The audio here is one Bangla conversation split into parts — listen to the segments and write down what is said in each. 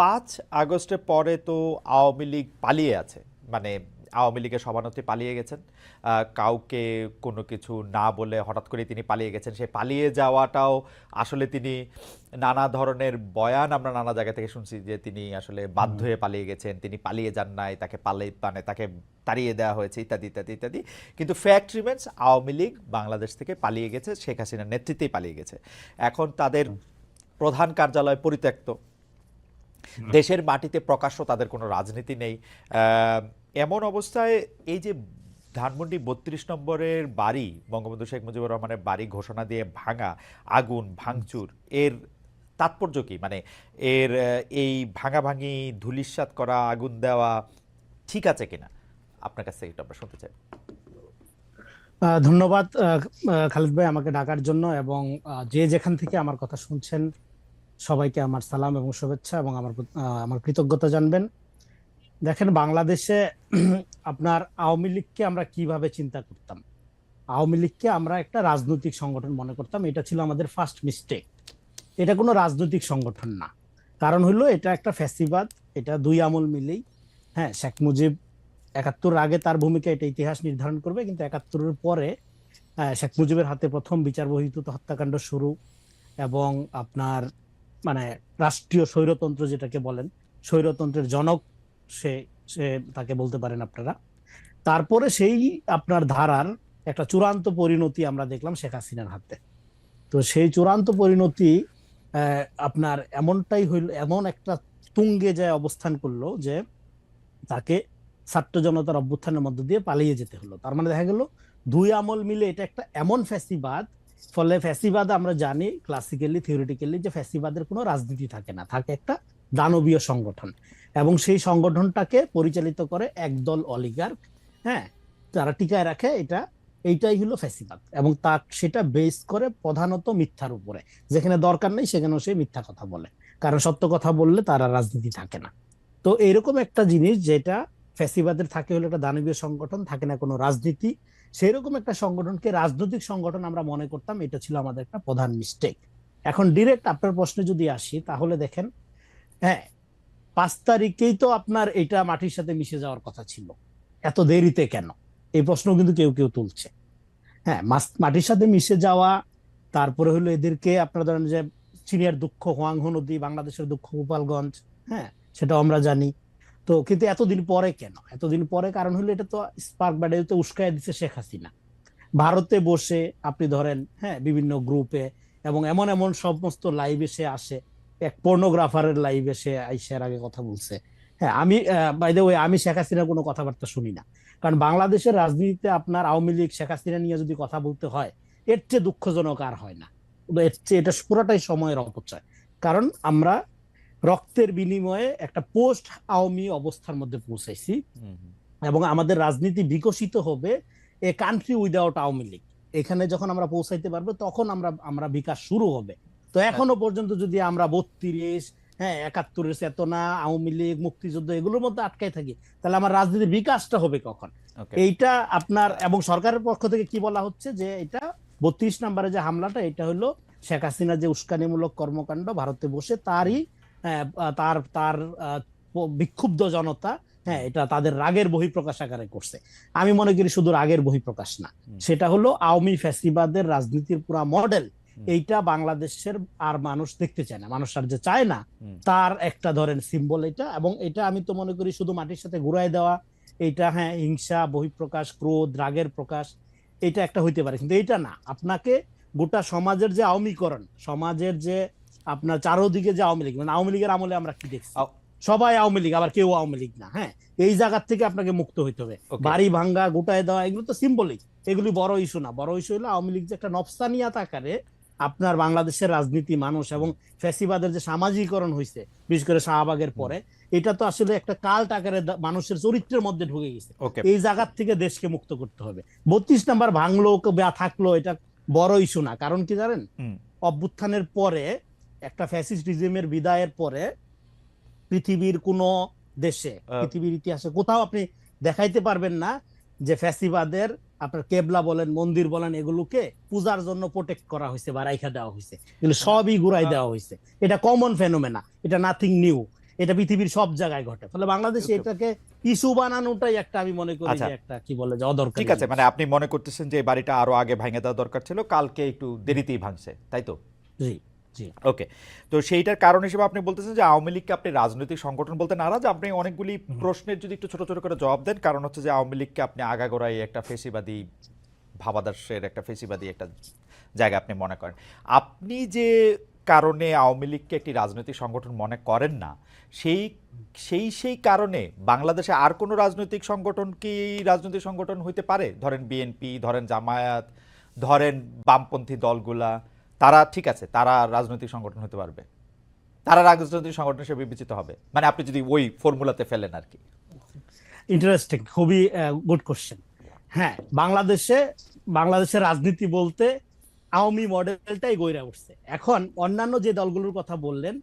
পাঁচ আগস্টের পরে তো আওয়ামী লীগ পালিয়ে আছে। মানে আওয়ামী লীগের সভানেত্রী পালিয়ে গেছেন। কাউকে কোনো কিছু না বলে হঠাৎ করে তিনি পালিয়ে গেছেন। সেই পালিয়ে যাওয়াটাও আসলে তিনি নানা ধরনের বয়ান আমরা নানা জায়গা থেকে শুনছি যে তিনি আসলে বাধ্য হয়ে পালিয়ে গেছেন। তিনি পালিয়ে যান নাই তাকে পালিয়ে মানে তাকে তাড়িয়ে দেওয়া হয়েছে ইত্যাদি ইত্যাদি ইত্যাদি। কিন্তু ফ্যাক্ট রিমেন্স আওয়ামী লীগ বাংলাদেশ থেকে পালিয়ে গেছে শেখ হাসিনার নেতৃত্বেই পালিয়ে গেছে। এখন তাদের প্রধান কার্যালয় পরিত্যক্ত। দেশের মাটিতে প্রকাশ্য তাদের কোনো রাজনীতি নেই। এমন অবস্থায় এই যে ধানমন্ডি বত্রিশ নম্বরের বাড়ি বঙ্গবন্ধু শেখ মুজিবুর রহমানের বাড়ি ঘোষণা দিয়ে ভাঙা আগুন ভাঙচুর এর তাৎপর্য কি? মানে এর এই ভাঙাভাঙি ধুলিস্বাত করা আগুন দেওয়া ঠিক আছে কিনা? আপনার কাছ থেকে একটু আমরা শুনতে চাই। ধন্যবাদ খালিদ ভাই আমাকে ডাকার জন্য এবং যে যেখান থেকে আমার কথা শুনছেন সবাইকে আমার সালাম এবং শুভেচ্ছা এবং আমার আমার কৃতজ্ঞতা জানবেন। দেখেন, বাংলাদেশে আপনার আওয়ামী লীগকে আমরা কীভাবে চিন্তা করতাম? আওয়ামী লীগকে আমরা একটা রাজনৈতিক সংগঠন মনে করতাম। এটা ছিল আমাদের ফার্স্ট মিস্টেক এটা কোনো রাজনৈতিক সংগঠন না। কারণ হলো, এটা একটা ফ্যাসিবাদ, এটা দুই আমল মিলেই। হ্যাঁ শেখ মুজিব একাত্তর আগে তার ভূমিকা এটা ইতিহাস নির্ধারণ করবে, কিন্তু একাত্তরের পরে শেখ মুজিবের হাতে প্রথম বিচার বহির্ভূত হত্যাকাণ্ড শুরু এবং আপনার মানে রাষ্ট্রীয় স্বৈরতন্ত্র যেটাকে বলেন, স্বৈরতন্ত্রের জনক সে সে তাকে বলতে পারেন আপনারা। তারপরে সেই আপনার ধারার একটা চূড়ান্ত পরিণতি আমরা দেখলাম শেখ হাসিনার হাতে। তো সেই চূড়ান্ত পরিণতি আপনার এমনটাই হইল, এমন একটা তুঙ্গে যায় অবস্থান করল যে তাকে ছাত্র জনতার অভ্যুত্থানের মধ্য দিয়ে পালিয়ে যেতে হলো। তার মানে দেখা গেল দুই আমল মিলে এটা একটা এমন ফ্যাসিবাদ ফলে ফ্যাসিবাদ আমরা জানি ক্লাসিক্যালি থিওরিটিক্যালি যে ফ্যাসিবাদের কোনো রাজনীতি থাকে না। থাকে একটা দানবীয় সংগঠন এবং সেই সংগঠনটাকে পরিচালিত করে একদল অলিগার্ক হ্যাঁ তারা টিকায় রাখে এটা, এইটাই হলো ফ্যাসিবাদ এবং তা সেটা বেস করে প্রধানত মিথ্যার উপরে। যেখানে দরকার নেই সেখানেও সে মিথ্যা কথা বলে। কারণ সত্য কথা বললে তারা রাজনীতি থাকে না। তো এরকম একটা জিনিস যেটা ফ্যাসিবাদের থাকে হলো একটা দানবীয় সংগঠন, থাকে না কোনো রাজনীতি সেরকম একটা সংগঠনকে রাজনৈতিক সংগঠন আমরা মনে করতাম, এটা ছিল আমাদের একটা প্রধান মিস্টেক এখন ডিরেক্ট আপনার প্রশ্নে যদি আসি, তাহলে দেখেন হ্যাঁ পাঁচ তারিখেই তো আপনার এটা মাটির সাথে মিশে যাওয়ার কথা ছিল। এত দেরিতে কেন? এই প্রশ্ন কিন্তু কেউ কেউ তুলছে। হ্যাঁ মাটির সাথে মিশে যাওয়া, তারপরে হলো এদেরকে আপনারা ধরেন যে চীনের দুঃখ, হোয়াংহো নদী, বাংলাদেশের দুঃখ, গোপালগঞ্জ হ্যাঁ সেটাও আমরা জানি। তো কিন্তু এতদিন পরে কেন? এতদিন পরে কারণ হলো এটা তো স্পার্ক ব্যাডে উস্কায় দিচ্ছে শেখ হাসিনা। ভারতে বসে আপনি ধরেন হ্যাঁ বিভিন্ন গ্রুপে এবং এমন এমন সমস্ত লাইভে সে আসে। এক পর্নোগ্রাফারের লাইভে সে আইসার আগে কথা বলছে। হ্যাঁ আমি বাই ওয়ে আমি শেখ হাসিনার কোনো কথাবার্তা শুনি না। কারণ বাংলাদেশের রাজনীতিতে আপনার আওয়ামী লীগ, শেখ হাসিনা নিয়ে যদি কথা বলতে হয়, এর চেয়ে দুঃখজনক আর হয় না। তো এর চেয়ে এটা পুরোটাই সময়ের অপচয়। কারণ আমরা রক্তের বিনিময়ে একটা পোস্ট আওয়ামী অবস্থার মধ্যে পৌঁছাইছি। এবং আমাদের রাজনীতি বিকশিত হবে a country without Awami League. এখানে যখন আমরা পৌঁছাইতে পারব তখন আমরা আমরা বিকাশ শুরু হবে। তো এখনও পর্যন্ত যদি আমরা বত্রিশ হ্যাঁ একাত্তরের চেতনা আওয়ামী লীগ মুক্তিযুদ্ধ এগুলোর মধ্যে আটকাই থাকি তাহলে আমার রাজনীতির বিকাশটা হবে কখন? এইটা আপনার এবং সরকারের পক্ষ থেকে কি বলা হচ্ছে যে এটা বত্রিশ নম্বরে যে হামলাটা এটা হলো শেখ হাসিনা যে উস্কানিমূলক কর্মকাণ্ড ভারতে বসে তারই তার তার বিক্ষুব্ধ জনতা হ্যাঁ এটা তাদের রাগের বহিঃপ্রকাশ আকারে করছে। আমি মনে করি শুধু রাগের বহিঃপ্রকাশ না। সেটা হলো আওয়ামী ফ্যাসিবাদের রাজনীতির পুরা মডেল। এইটা বাংলাদেশের আর মানুষ দেখতে চায় না। মানুষ আর যে চায় না তার একটা ধরেন সিম্বল এটা। এবং এটা আমি তো মনে করি শুধু মাটির সাথে ঘুরাই দেওয়া এইটা হ্যাঁ হিংসা বহিঃপ্রকাশ ক্রোধ রাগের প্রকাশ এটা একটা হইতে পারে। কিন্তু এটা না। আপনাকে গোটা সমাজের যে আওয়ামীকরণ সমাজের যে আপনার চারোদিকে যে আওয়ামী লীগ মানে আওয়ামী লীগের আমলে আমরা কি দেখছি? সবাই আওয়ামী লীগ আবার কেউ আওয়ামী লীগ না হ্যাঁ? এই জায়গার থেকে আপনাকে মুক্ত হইতে হবে। বাড়ি ভাঙ্গা গোটায় দেওয়া এগুলো তো সিম্বলিক এগুলি বড় ইস্যু না। বড় ইস্যু হলো আওয়ামী লীগ যে একটা নফসানিয়াত আকারে আপনার বাংলাদেশের রাজনীতি মানুষ এবং ফ্যাসিবাদের যে সামাজিকরণ হয়েছে বিশেষ করে শাহবাগের পরে এটা তো আসলে একটা কাল্ট আকারে মানুষের চরিত্রের মধ্যে ঢুকে গেছে। এই জায়গার থেকে দেশকে মুক্ত করতে হবে। বত্রিশ নাম্বার ভাঙলো বা থাকল এটা বড় ইস্যু না। কারণ কি জানেন? অভ্যুত্থানের পরে একটা ফ্যাসিস্ট রিজিমের বিদায়ের পরে পৃথিবীর কোন দেশে পৃথিবীর ইতিহাসে কোথাও আপনি দেখাইতে পারবেন না যে ফ্যাসিবাদের আপনার কেবলা বলেন মন্দির বলেন এগুলোকে পূজার জন্য প্রোটেক্ট করা হয়েছে বা রাইখা দেওয়া হয়েছে। এগুলো সবই ঘুরাই দেওয়া হয়েছে। এটা কমন ফেনোমেনা এটা নাথিং নিউ এটা পৃথিবীর সব জায়গায় ঘটে। ফলে বাংলাদেশে এটাকে ইস্যু বানানোটাই একটা আমি মনে করি আচ্ছা। যে একটা কি বলে যে অদরকারি ঠিক আছে মানে আপনি মনে করতেছেন যে বাড়িটা আরও আগে ভাঙে দেওয়া দরকার ছিল কালকে একটু দেরিতেই ভাঙছে তাই তো? জি। জি। ওকে তো সেইটার কারণ হিসেবে আপনি বলতেছেন যে আওয়ামী লীগকে আপনি রাজনৈতিক সংগঠন বলতে নারাজ। আপনি অনেকগুলি প্রশ্নের যদি একটু ছোট ছোট করে জবাব দেন কারণ হচ্ছে যে আওয়ামী লীগকে আপনি আগাগোড়াই একটা ফেসিবাদী ভাবাদর্শের একটা ফেসিবাদী একটা জায়গা আপনি মনে করেন। আপনি যে কারণে আওয়ামী লীগকে একটি রাজনৈতিক সংগঠন মনে করেন না সেই সেই সেই কারণে বাংলাদেশে আর কোনো রাজনৈতিক সংগঠন কি রাজনৈতিক সংগঠন হইতে পারে? ধরেন বিএনপি ধরেন জামায়াত ধরেন বামপন্থী দলগুলা তারা ঠিক আছে তারা রাজনৈতিক সংগঠন হতে পারবে। তারা রাজনৈতিক সংগঠন হিসেবে বিবেচিত হবে। মানে আপনি যদি ওই ফর্মুলাতে ফেলেন আর কি। ইন্টারেস্টিং খুবই গুড কোশ্চেন হ্যাঁ বাংলাদেশে বাংলাদেশের রাজনীতি বলতে আওয়ামী মডেলটাই গইরা উঠছে। এখন অন্যান্য যে দলগুলোর কথা বললেন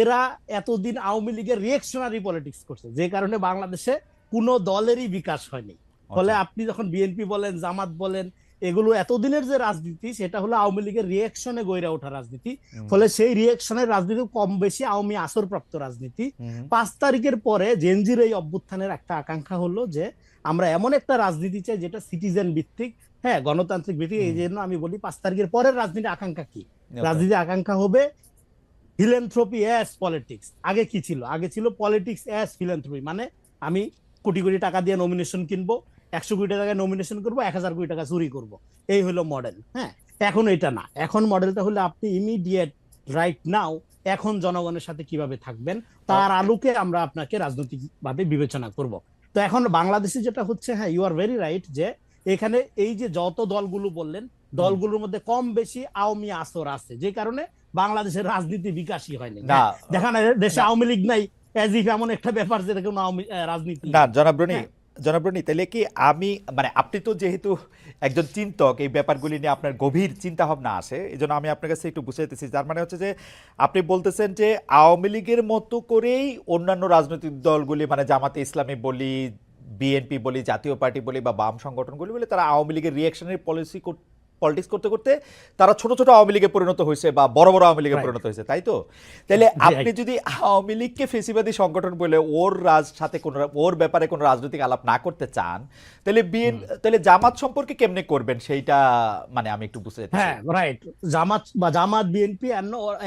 এরা এতদিন আওয়ামী লীগের রিয়েকশনারি পলিটিক্স করছে যে কারণে বাংলাদেশে কোনো দলেরই বিকাশ হয়নি। ফলে আচ্ছা। আপনি যখন বিএনপি বলেন জামাত বলেন এগুলো এতদিনের যে রাজনীতি সেটা হলো আওয়ামী লীগের রিয়েকশনে গইরা ওঠা রাজনীতি। ফলে সেই রিয়েকশনের রাজনীতি কম বেশি আওয়ামী আসরপ্রাপ্ত রাজনীতি। পাঁচ তারিখের পরে জেনজির এই অভ্যুত্থানের একটা আকাঙ্ক্ষা হলো যে আমরা এমন একটা রাজনীতি চাই যেটা সিটিজেন ভিত্তিক হ্যাঁ গণতান্ত্রিক ভিত্তিক এই জন্য আমি বলি পাঁচ তারিখের পরের রাজনীতি আকাঙ্ক্ষা কি? রাজনীতি আকাঙ্ক্ষা হবে ফিলেন্থ্রপি অ্যাস পলিটিক্স আগে কি ছিল? আগে ছিল পলিটিক্স অ্যাস ফিলেন্থ্রপি মানে আমি কোটি কোটি টাকা দিয়ে নমিনেশন কিনবো একশো কোটি টাকায় নমিনেশন করব এক হাজার কোটি টাকা চুরি করব। এই হলো মডেল হ্যাঁ? এখন এটা না। এখন মডেলটা হলো আপনি ইমিডিয়েট রাইট নাও এখন জনগণের সাথে কীভাবে থাকবেন তার আলোকে আমরা আপনাকে রাজনৈতিকভাবে বিবেচনা করব। তো এখন বাংলাদেশে যেটা হচ্ছে হ্যাঁ ইউ আর ভেরি রাইট যে এখানে এই যে যত দলগুলো বললেন দলগুলোর মধ্যে কম বেশি আওয়ামী আসর আছে যে কারণে বাংলাদেশের রাজনীতি বিকাশই হয়নি দেখা না দেশে আওয়ামী লীগ নাই এমন একটা ব্যাপার যেটা কোনো রাজনীতি না জনাব রনি তাহলে কি আমি মানে আপনি তো যেহেতু একজন চিন্তক, এই ব্যাপারগুলি নিয়ে আপনার গভীর চিন্তাভাবনা আসে এই জন্য আমি আপনার কাছে একটু বুঝাইতেছি। যার মানে হচ্ছে যে, আপনি বলতেছেন যে, আওয়ামী লীগের মতো করেই অন্যান্য রাজনৈতিক দলগুলি মানে জামাতে ইসলামী বলি, বিএনপি বলি, জাতীয় পার্টি বলি বা বাম সংগঠনগুলি বলে, তারা আওয়ামী লীগের রিয়াকশনের পলিসি পলিটিক্স করতে করতে তারা ছোট ছোট আওয়ামী লীগে পরিণত হয়েছে বা বড় বড় আওয়ামী লীগে পরিণত হয়েছে তাই তো? তাহলে আপনি যদি আওয়ামী লীগকে ফেসিবাদী সংগঠন বলে ওর রাজ সাথে কোনো ওর ব্যাপারে কোনো রাজনৈতিক আলাপ না করতে চান তাহলে বিএন তাহলে জামাত সম্পর্কে কেমনে করবেন? সেইটা মানে আমি একটু বুঝতে। হ্যাঁ রাইট জামাত বা জামাত বিএনপি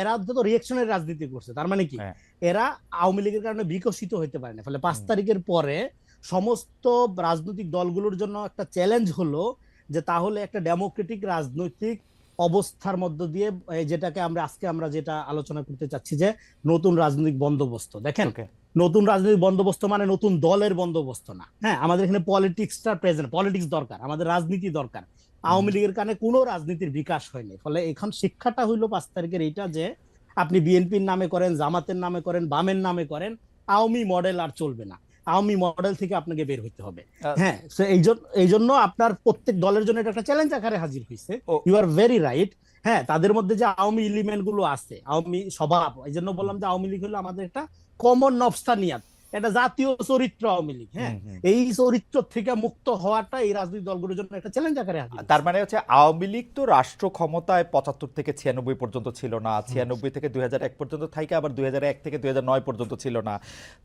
এরা তো রিয়েকশনের রাজনীতি করছে তার মানে কি? হ্যাঁ। এরা আওয়ামী লীগের কারণে বিকশিত হতে পারে না। ফলে পাঁচ তারিখের পরে সমস্ত রাজনৈতিক দলগুলোর জন্য একটা চ্যালেঞ্জ হলো যে তাহলে একটা ডেমোক্রেটিক রাজনৈতিক অবস্থার মধ্য দিয়ে যেটাকে আমরা আজকে আমরা যেটা আলোচনা করতে চাচ্ছি যে নতুন রাজনৈতিক বন্দোবস্ত। দেখেন. নতুন রাজনৈতিক বন্দোবস্ত মানে নতুন দলের বন্দোবস্ত না। হ্যাঁ আমাদের এখানে পলিটিক্সটা প্রেজেন্ট পলিটিক্স দরকার আমাদের রাজনীতি দরকার। আওয়ামী লীগের কারণে কোনো রাজনীতির বিকাশ হয়নি ফলে এখন শিক্ষাটা হইল পাঁচ তারিখের এইটা যে আপনি বিএনপির নামে করেন জামাতের নামে করেন বামের নামে করেন আওয়ামী মডেল আর চলবে না। আওয়ামী মডেল থেকে আপনাকে বের হইতে হবে। হ্যাঁ সো এই জন্য এই জন্য আপনার প্রত্যেক দলের জন্য এটা একটা চ্যালেঞ্জ আকারে হাজির হয়েছে ইউ আর ভেরি রাইট হ্যাঁ তাদের মধ্যে যে আওয়ামী এলিমেন্টগুলো আছে আওয়ামী স্বভাব এই জন্য বললাম যে আওয়ামী লীগ হলো আমাদের একটা কমন নবস্থানিয়াত এটা জাতীয় চরিত্র আওয়ামী লীগ হ্যাঁ। এই চরিত্র থেকে মুক্ত হওয়াটা এই রাজনৈতিক দলগুলোর জন্য একটা চ্যালেঞ্জ আকারে তার মানে হচ্ছে আওয়ামী লীগ তো রাষ্ট্র ক্ষমতায় পঁচাত্তর থেকে ছিয়ানব্বই পর্যন্ত ছিল না ছিয়ানব্বই থেকে দুই হাজার এক পর্যন্ত থাকে আবার দুই হাজার এক থেকে দুই হাজার নয় পর্যন্ত ছিল না।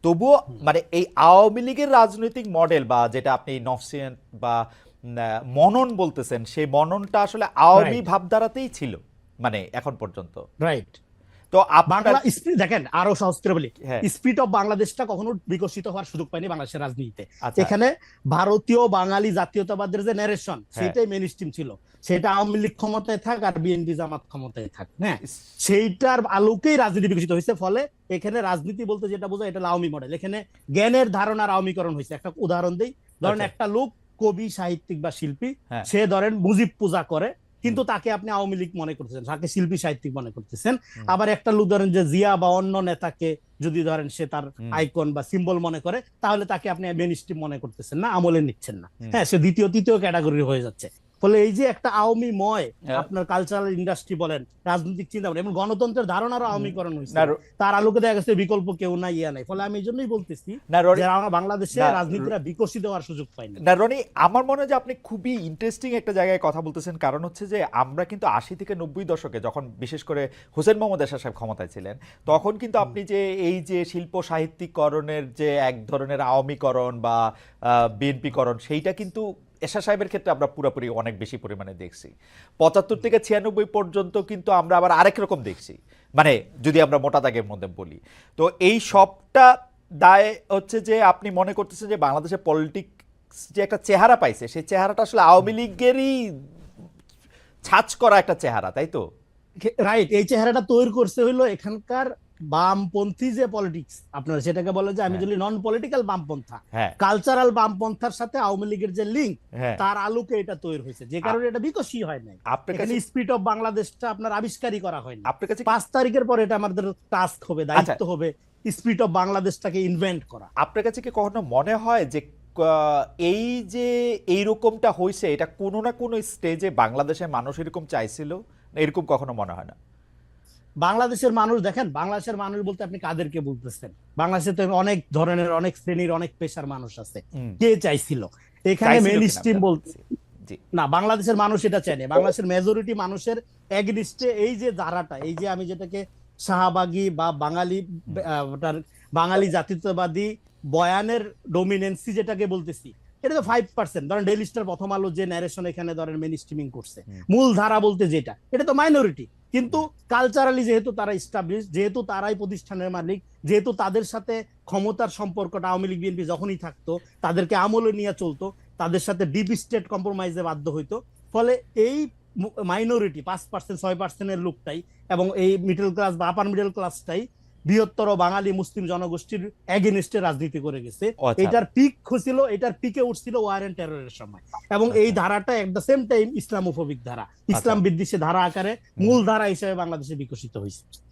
তবুও মানে এই আওয়ামী লীগের রাজনৈতিক মডেল বা যেটা আপনি নফসিয়ান বা মনন বলতেছেন সেই মননটা আসলে আওয়ামী ভাবধারাতেই ছিল মানে এখন পর্যন্ত। রাইট তো বাংলা স্পিড দেখেন আরও সহজ করে বলি। হ্যাঁ। স্পিড অফ বাংলাদেশটা কখনো বিকশিত হওয়ার সুযোগ পায়নি বাংলাদেশের রাজনীতিতে। আচ্ছা। এখানে ভারতীয় বাঙালি জাতীয়তাবাদের যে ন্যারেশন। সেটাই মেন স্ট্রিম ছিল। সেটা আওয়ামী লীগ ক্ষমতায় থাক আর বিএনপি জামাত ক্ষমতায় থাক হ্যাঁ? সেইটার আলোকেই রাজনীতি বিকশিত হয়েছে ফলে এখানে রাজনীতি বলতে যেটা বোঝায় এটা আওয়ামী মডেল এখানে জ্ঞানের ধারণার আওয়ামীকরণ হয়েছে। একটা উদাহরণ দিই। ধরেন আচ্ছা। একটা লোক কবি সাহিত্যিক বা শিল্পী হ্যাঁ। সে ধরেন মুজিব পূজা করে কিন্তু তাকে আপনি আওয়ামী লীগ মনে করতেছেন তাকে শিল্পী সাহিত্যিক মনে করতেছেন। আবার একটা লোক ধরেন যে জিয়া বা অন্য নেতাকে যদি ধরেন সে তার আইকন বা সিম্বল মনে করে তাহলে তাকে আপনি মেনিস্ট্রিম মনে করতেছেন না আমলে নিচ্ছেন না। হ্যাঁ সে দ্বিতীয় তৃতীয় ক্যাটাগরি হয়ে যাচ্ছে। ফলে এই যে একটা আওয়ামী ময় হ্যাঁ। আপনার কালচারাল ইন্ডাস্ট্রি বলেন রাজনৈতিক চিন্তা বলেন এবং গণতন্ত্রের ধারণারও আওয়ামীকরণ হয়েছে। তার আলোকে দেখা গেছে বিকল্প কেউ নাই ইয়া নাই। ফলে আমি এই জন্যই বলতেছি বাংলাদেশে না, রাজনীতিটা বিকশিত হওয়ার সুযোগ পাইনি না। রনি আমার মনে হয় যে আপনি খুবই ইন্টারেস্টিং একটা জায়গায় কথা বলতেছেন। কারণ হচ্ছে যে আমরা কিন্তু আশি থেকে নব্বই দশকে যখন বিশেষ করে হোসেন মোহাম্মদ এরশাদ সাহেব ক্ষমতায় ছিলেন তখন কিন্তু আপনি যে এই যে শিল্প সাহিত্যিকরণের যে এক ধরনের আওয়ামীকরণ বা বিএনপিকরণ সেইটা কিন্তু এরশাদ সাহেবের ক্ষেত্রে আমরা পুরোপুরি অনেক বেশি পরিমাণে দেখছি। পঁচাত্তর থেকে ছিয়ানব্বই পর্যন্ত কিন্তু আমরা আবার আরেক রকম দেখছি। মানে যদি আমরা মোটা দাগের মধ্যে বলি। তো এই সবটা দায় হচ্ছে যে আপনি মনে করতেছেন যে বাংলাদেশের পলিটিক্স যে একটা চেহারা পাইছে সেই চেহারাটা আসলে আওয়ামী লীগেরই ছাঁচ করা একটা চেহারা তাই তো? রাইট এই চেহারাটা তৈরি করছে হইল এখানকার বামপন্থী যে পলিটিক্স আপনারা সেটাকে বলে যে আমি হ্যাঁ। যদি নন পলিটিক্যাল বামপন্থা হ্যাঁ। কালচারাল বামপন্থার সাথে আওয়ামী লীগের যে লিঙ্ক হ্যাঁ। তার আলোকে এটা তৈরি হয়েছে। যে কারণে এটা বিকশী হয় নাই। আপনার কাছে স্পিড অফ বাংলাদেশটা আপনার আবিষ্কারই করা হয়নি আপনার কাছে পাঁচ তারিখের পরে এটা আমাদের টাস্ক হবে দায়িত্ব আচ্ছা। হবে স্পিড অফ বাংলাদেশটাকে ইনভেন্ট করা। আপনার কাছে কি কখনো মনে হয় যে এই যে এইরকমটা হয়েছে এটা কোনো না কোনো স্টেজে বাংলাদেশের মানুষ এরকম চাইছিল? এরকম কখনো মনে হয় না? বাংলাদেশের মানুষ দেখেন বাংলাদেশের মানুষ বলতে আপনি কাদেরকে বলতেছেন? বাংলাদেশে তো অনেক ধরনের অনেক শ্রেণির অনেক পেশার মানুষ আছে। কে চাইছিল? এখানে মেন স্ট্রিম বলতে। জি। না বাংলাদেশের মানুষ এটা চায়নি বাংলাদেশের মেজরিটি মানুষের এগনিস্টে এই যে ধারাটা এই যে আমি যেটাকে শাহবাগী বা বাঙালি বাঙালি জাতীয়তাবাদী বয়ানের ডোমিনেন্সি যেটাকে বলতেছি এটা তো ফাইভ পার্সেন্ট ধরেন ডেইলি স্টার প্রথম আলো যে ন্যারেশন এখানে ধরেন মেন স্ট্রিমিং করছে মূল ধারা বলতে যেটা এটা তো মাইনরিটি কিন্তু কালচারালি যেহেতু তারা ইস্টাবলিশ যেহেতু তারাই প্রতিষ্ঠানের মালিক, যেহেতু তাদের সাথে ক্ষমতার সম্পর্কটা আওয়ামী লীগ, বিএনপি যখনই থাকতো, তাদেরকে আমলে নিয়ে চলতো, তাদের সাথে ডিপ স্টেট কম্প্রোমাইজে বাধ্য হইতো। ফলে এই মাইনরিটি পাঁচ পার্সেন্ট ছয় পার্সেন্টের লোকটাই এবং এই মিডল ক্লাস বা আপার মিডল ক্লাসটাই বৃহত্তর বাঙালি মুসলিম জনগোষ্ঠীর এগেনিস্টে রাজনীতি করে গেছে। আচ্ছা। এটার পিক খুঁজছিল এটার পিকে উঠছিল ওয়ার এন্ড টেররের সময়। এবং এই আচ্ছা। ধারাটা এট দ্য সেম টাইম ইসলাম ইসলামোফোবিক ধারা। ইসলাম বিদ্বেষী ধারা আকারে মূল ধারা হিসেবে বাংলাদেশে বিকশিত হয়েছে।